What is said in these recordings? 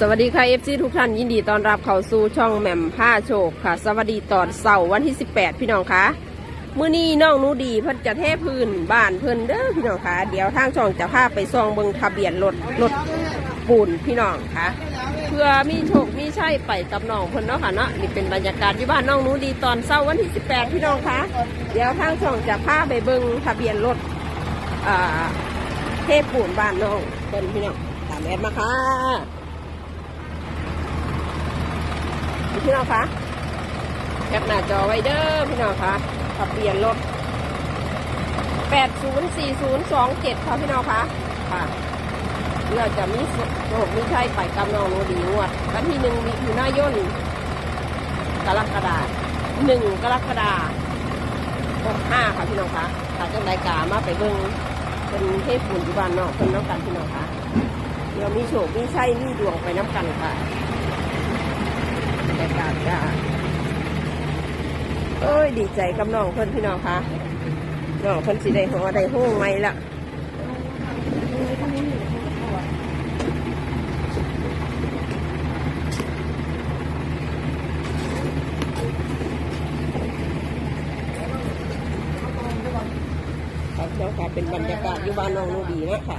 สวัสดีค่ะเอฟซีทุกท่านยินดีต้อนรับเข้าสู่ช่องแหม่มผ้าโชคค่ะ สวัสดีตอนเสาร์วันที่ 18 พี่น้องคะมื้อนี้น้องนูดีเพิ่นจะเทพื้นบ้านเพิ่นเด้อพี่น้องคะเดี๋ยวทางช่องจะพาไปซองเบิงทะเบียนรถรถปูนพี่น้องคะเพื่อมีโชคมีชัยไปกับน้องเพิ่นเนาะค่ะเนาะนี่เป็นบรรยากาศที่บ้านน้องนูดีตอนเสาร์วันที่ 18 พี่น้องคะเดี๋ยวทางช่องจะพาไปเบิงทะเบียนรถเทปูนบ้านน้องเพิ่นพี่น้องตามแอดมาค่ะ พี่น้องคะแคปหน้าจอไว้เด้อพี่น้องคะทะเบียนรถ804027ค่ะพี่น้องคะค่ะเพื่อจะมีโชคมีชัยไปกับน้องโนดีงวดวันที่หนึ่งมิถุนายนกรกฎาหนึ่งกรกฎาคมห้าค่ะพี่น้องคะถ้าจังไดกามาไปเบิ่งเป็นเทพบุญที่บ้านนอกเป็นน้ำกันพี่น้องคะเดี๋ยวมีโชคมีชัยมีดวงไปน้ำกันค่ะ รยากาศจ้าเอ้ยดีใจกับน้องเพิ่อนพี่น้องคะน้องเพิ่อนสิได้หัวได้ห้ไหมล่ะครับเจ้าค่ะเป็นบรรยากาศอยู่บ้านน้องนูดีนะค่ะ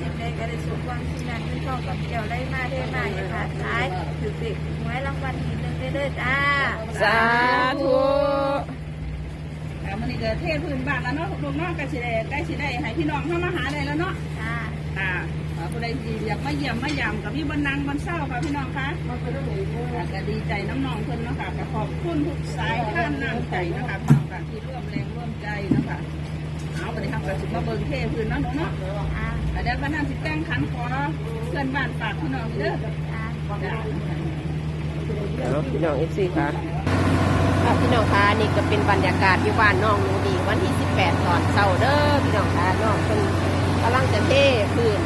สิ่งใดก็ได้สมความสิ่งนั้นที่ชอบกับเกี่ยวได้มาเท่มาอย่าขาดสายถือสิหวยรางวัลที่หนึ่งได้เด้อจ้าสาธุอ่มันนี่ก็เทพื้นบ้านแล้วเนาะลูกน้องกล้สิได้ใกล้สิได้ให้พี่น้องเข้ามาหาได้แล้วเนาะ จ้าอ่อผู้ใดที่อยากมาเยี่ยมมาย่ำกับพี่บนนังบนเศร้าค่ะพี่น้องคะอ่าก็ดีใจน้ำน้องเพิ่นเนาะค่ะก็ขอบคุณทุกสายท่านน้ำใจเนาะคะพี่น้องค่ะที่ร่วมแรงร่วมใจเนาะค่ะเอาไปเลยครับก็สิมาเบิ่งเทพื้นเนาะหนูเนาะจ้าอ่าเดี๋ยวก็นั่งสิแต่งขันขอเพื่อนบ้านฝากพี่น้องเด้อจ้าจ้าเอาพี่น้องเอฟซีค่ะค่ะพี่น้องคะนี่ก็เป็นบรรยากาศที่บ้านน้องหนูดีวันที่ 18 ตอนเช้าเด้อพี่น้องคะน้องเพิ่น กำลังจะเทพื้น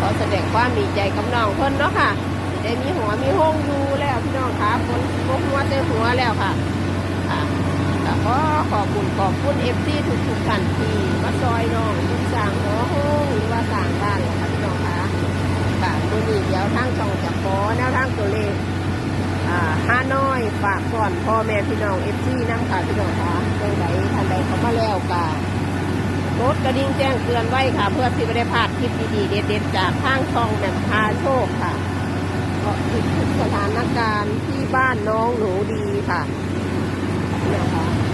ขอแสดงความดีใจกับน้องเพิ่นเนาะค่ะได้มีหัวมีห้องอยู่แล้วพี่น้องคะฝนตกหัวเจอหัวแล้วค่ะค่ะแล้วก็ขอบคุณขอบคุณเอฟซีทุกทุกๆท่านที่มาซอยน้องทุกสั่งหัวห้องหรือว่าสั่งบ้านค่ะพี่น้องคะค่ะมือนี้เดี๋ยวทางช่องจะขอแนวทางตัวเลขอ่าห้าน้อยฝากก่อนพ่อแม่พี่น้องเอฟซีน้ำค่ะพี่น้องค่ะเรื่องใดทันใดเขามาแล้วกา รถกระดิ่งแจ้งเตือนไว้ค่ะ เพื่อที่ไม่ได้พลาดคลิปดีๆเด็ดๆจากข้างช่องแบบพาโชคค่ะก็ติดทุกสถานการณ์ที่บ้านน้องหนูดีค่ะพี่น้องค่ะ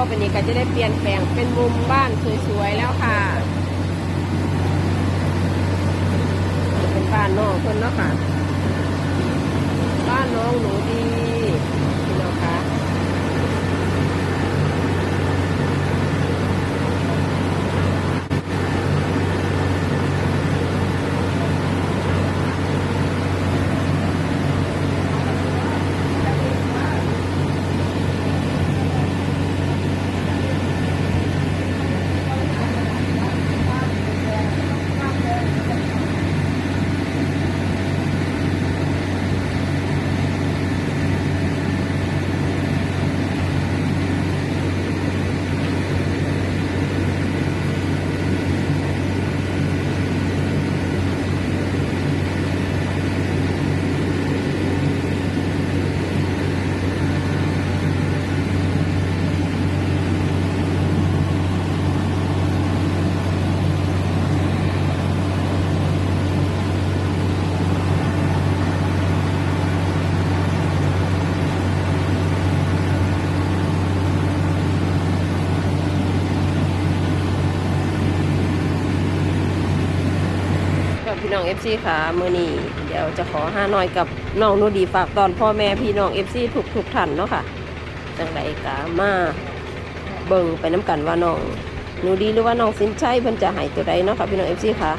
ก็เป็นนี้ก็จะได้เปลี่ยนแปลงเป็นมุมบ้านสวยๆแล้วค่ะ เป็นบ้านน้องคนเนาะค่ะ บ้านน้องหนูดีพี่น้องคะ กับ พี่น้อง FC ค่ะมือนีเดี๋ยวจะขอห้าน้อยกับน้องนูดีฝากตอนพ่อแม่พี่น้อง FC ทุกทุกท่านเนาะค่ะจังไดกามาเบิ่งไปน้ำกันว่าน้องนูดีหรือว่าน้องสินชัยเพิ่นจะหายตัวใดเนาะค่ะพี่น้อง FC ค่ะ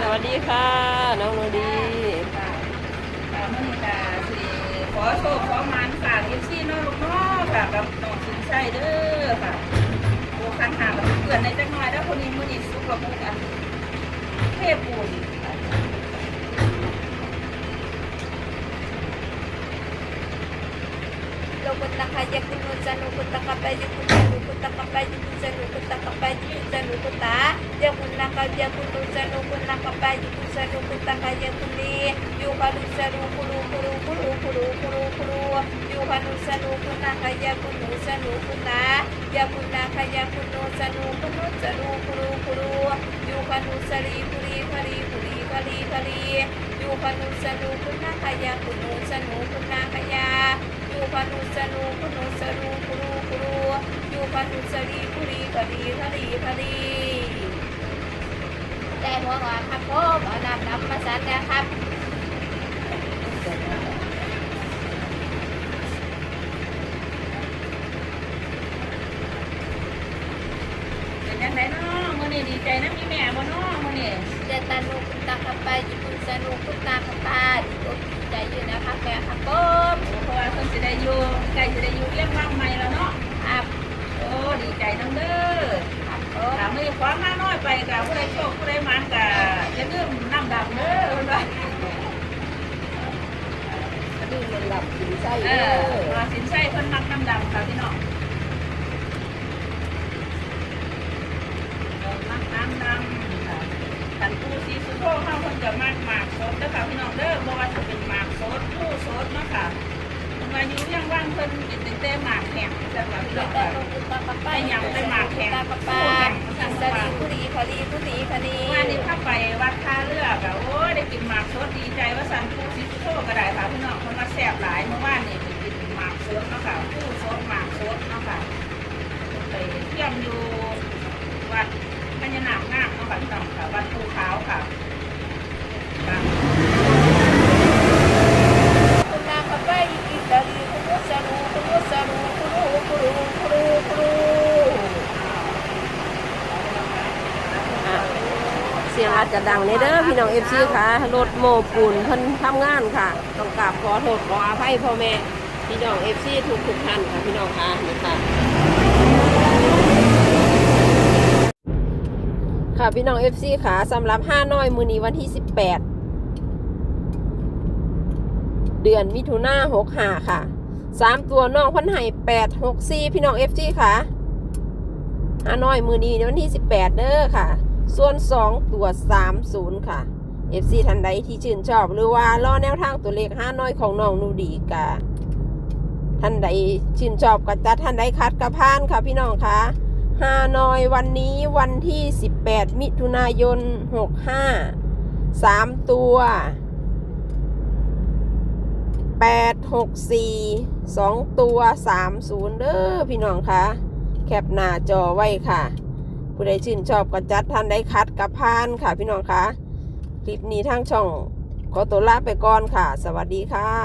สวัสดีค่ะ น้องนูดีค่ะมือนี่ค่ะสิขอโชคขอมันฝากเอฟซีน้องลูกน้อค่ะกับน้องสินชัยเด้อค่ะโอ้คันหากับเพื่อนในจักหน่อยแล้วคนนี้มือนี้สุกกับมุกอัน Hipon. Lukot na kaya kunusan, lukot na kapayo kunusan, lukot na kapayo kunusan, lukot na lukot Yakun na kaya lukot na lukot na kaya lukot, lukot na kaya lukot Yakun na kaya lukot, lukot, lukot yu kalu sa nukuta kaya kuno sa nukuta kaya ยูปานุสนุปนุสนุคุรูคุรุยูปานุสรีคุรีคดีคดีคดีได้หัวหอมครับผมเอานำนำมาสันนะครับ เป็นยังไงเนาะมื่อนี้ดีใจนะมีแม่บ่เนาะมื่อนี้ เจตานุคุตตะขับไปญี่ปุ่นสนุคุตตาขับไปดีอกดีใจอยู่นะครับแม่ครับผม เพราะว่าเพิ่นสิได้อยู่ใกล้สิได้อยู่เรียงว่างใหม่แล้วเนาะ ครับ โอ้ดีใจน้ำเด้อ ครับผม ถามมือคว้ามาน้อยไปกับผู้ใดโชคผู้ใดมันกับอย่าลืมน้ำดำเด้อเพิ่นว่า ดื้อมันหลับสินใจ เอเด้ออว่าสินใช่เพิ่นมักน้ำดำค่ะพี่น้องเออมักน้ำดำค่ะท่านผู้สีสุโธเข้าเพิ่นจะมักหมากสดเด้อค่ะพี่น้องเด้อบ่ว่าจะเป็นหมากสดผู้สดเนาะค่ะเพิ่นว่าอยู่ยังว่างเพิ่นเป็นตั้งแต่หมากแข็งจังหวะพี่เจน้องตาค่ะนุคุตตะขับไปไปยังไปหมากแข็งตะขับไปสรีคุรีคดีคุรีคดีว่านี่ถ้าไปวัดท่าเรือแบบโอ้ยได้กินหมากสดดีใจว่าสันผู้สีสุโธก็ได้ค่ะพี่น้องเพิ่นว่าแซ่บหลายเมื่อวาน นาะค่ะผู้สดหมากสดเนาะค่ะไปเที่ยมอยู่วัดพญานาคนาคเนาะค่ะพี่น้องค่ะวัดภูขาวค่ะค่ะคุณนาขับไปอีกดาค่ะเสียงอาจจะดังในเด้อพี่น้อง FC ค่ะ รถโมปูนเพิ่นทำงานค่ะ ต้องกราบขอโทษขออภัยพ่อแม่ พี่น้อง FC ทุกทุกท่านค่ะพี่น้องค่ะนี่ค่ะ ค่ะพี่น้อง FC ค่ะสำหรับ5น้อยมือนี้วันที่18เดือนมิถุนา65ค่ะ3ตัวน้องพันไห้8 6 4พี่น้อง FC ค่ะ5น้อยมือนี้วันที่18เด้อค่ะ ส่วน2ตัว30ค่ะ FC ทันใดที่ชื่นชอบ หรือว่ารอแนวทางตัวเลข5น้อยของน้องนูดีกะ ท่านใดชื่นชอบก็จัดท่านใดคัดกระพานค่ะพี่น้องคะฮานอยวันนี้วันที่ 18 มิถุนายน 65 3 ตัว 8 6 4สองตัวสามศูนย์เด้อพี่น้องคะแคปหน้าจอไว้ค่ะ ผู้ใดชื่นชอบก็จัดท่านได้คัดกับพานค่ะพี่น้องคะคลิปนี้ทางช่องขอตัวลาไปก่อนค่ะ สวัสดีค่ะ